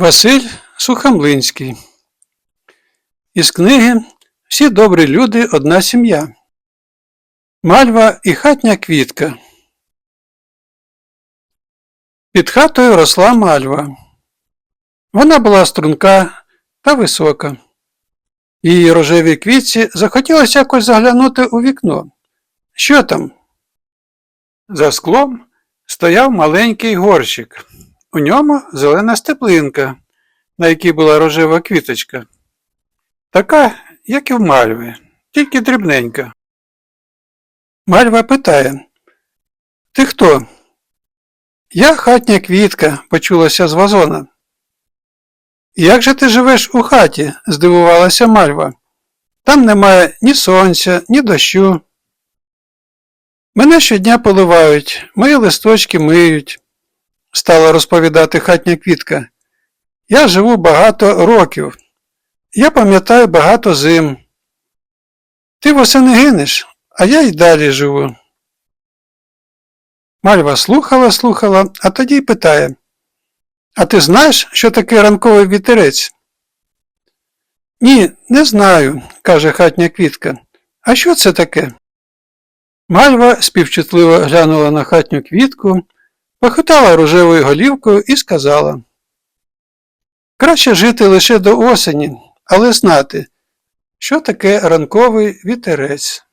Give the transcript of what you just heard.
Василь Сухомлинський. Із книги Всі добрі люди одна сім'я. Мальва і хатня квітка. Під хатою росла мальва. Вона була струнка та висока. Її рожевій квітці захотілося якось заглянути у вікно. Що там? За склом стояв маленький горщик. У ньому зелена степлинка, на якій була рожева квіточка. Така, як і в мальви, тільки дрібненька. Мальва питає Ти хто? Я хатня квітка, почулася з вазона. Як же ти живеш у хаті? здивувалася Мальва. Там немає ні сонця, ні дощу. Мене щодня поливають, мої листочки миють, стала розповідати хатня квітка. Я живу багато років. Я пам'ятаю багато зим. Ти восени гинеш, а я й далі живу. Мальва слухала, слухала, а тоді й питає А ти знаєш, що таке ранковий вітерець? Ні, не знаю, каже хатня квітка. А що це таке? Мальва співчутливо глянула на хатню квітку, похитала рожевою голівкою і сказала Краще жити лише до осені, але знати, що таке ранковий вітерець.